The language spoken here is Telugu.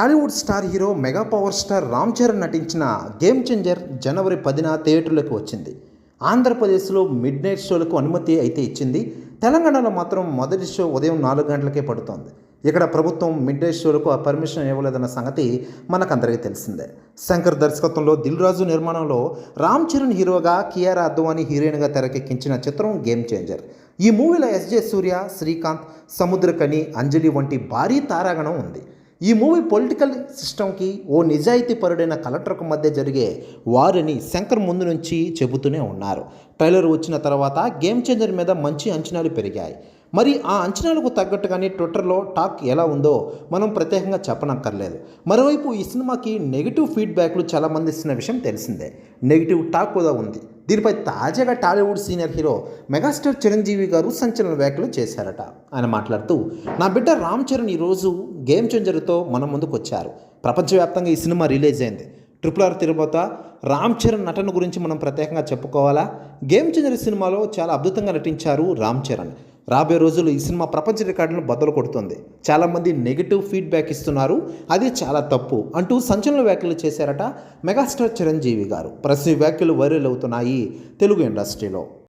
Tollywood star hero mega power star Ram Charan నటించిన గేమ్ చేంజర్ జనవరి పదిన థియేటర్లకు వచ్చింది. ఆంధ్రప్రదేశ్లో మిడ్ నైట్ షోలకు అనుమతి అయితే ఇచ్చింది. తెలంగాణలో మాత్రం మొదటి షో ఉదయం నాలుగు గంటలకే పడుతోంది. ఇక్కడ ప్రభుత్వం మిడ్ నైట్ షోలకు ఆ పర్మిషన్ ఇవ్వలేదన్న సంగతి మనకందరికీ తెలిసిందే. శంకర్ దర్శకత్వంలో దిల్ రాజు నిర్మాణంలో రామ్ చరణ్ హీరోగా కియారా అద్వానీ హీరోయిన్గా తెరకెక్కించిన చిత్రం గేమ్ చేంజర్. ఈ మూవీలో ఎస్జే సూర్య శ్రీకాంత్ సముద్రకని అంజలి వంటి భారీ తారాగణం ఉంది. ఈ మూవీ పొలిటికల్ సిస్టమ్కి ఓ నిజాయితీ పరుడైన కలెక్టర్కు మధ్య జరిగే వారిని శంకర్ ముందు నుంచి చెబుతూనే ఉన్నారు. ట్రైలర్ వచ్చిన తర్వాత గేమ్ చేంజర్ మీద మంచి అంచనాలు పెరిగాయి. మరి ఆ అంచనాలకు తగ్గట్టుగానే ట్విట్టర్లో టాక్ ఎలా ఉందో మనం ప్రత్యేకంగా చెప్పనక్కర్లేదు. మరోవైపు ఈ సినిమాకి నెగిటివ్ ఫీడ్బ్యాక్లు చాలామంది ఇస్తున్న విషయం తెలిసిందే. నెగిటివ్ టాక్ కూడా ఉంది. దీనిపై తాజాగా Tollywood senior hero megastar Chiranjeevi garu సంచలన వ్యాఖ్యలు చేశారట. ఆయన మాట్లాడుతూ నా బిడ్డ రామ్ చరణ్ ఈరోజు గేమ్ చేంజర్తో మన ముందుకు వచ్చారు. ప్రపంచవ్యాప్తంగా ఈ సినిమా రిలీజ్ అయింది. ట్రిపుల్ ఆర్ తిరుపత రామ్ చరణ్ నటన గురించి మనం ప్రత్యేకంగా చెప్పుకోవాలా? గేమ్ చేంజర్ సినిమాలో చాలా అద్భుతంగా నటించారు రామ్ చరణ్. రాబోయే రోజుల్లో ఈ సినిమా ప్రపంచ రికార్డులను బద్దలు కొడుతుంది. చాలామంది నెగిటివ్ ఫీడ్బ్యాక్ ఇస్తున్నారు. అది చాలా తప్పు అంటూ సంచలన వ్యాఖ్యలు చేశారట మెగాస్టార్ చిరంజీవి గారు. ప్రశ్న వ్యాఖ్యలు వైరల్ అవుతున్నాయి తెలుగు ఇండస్ట్రీలో.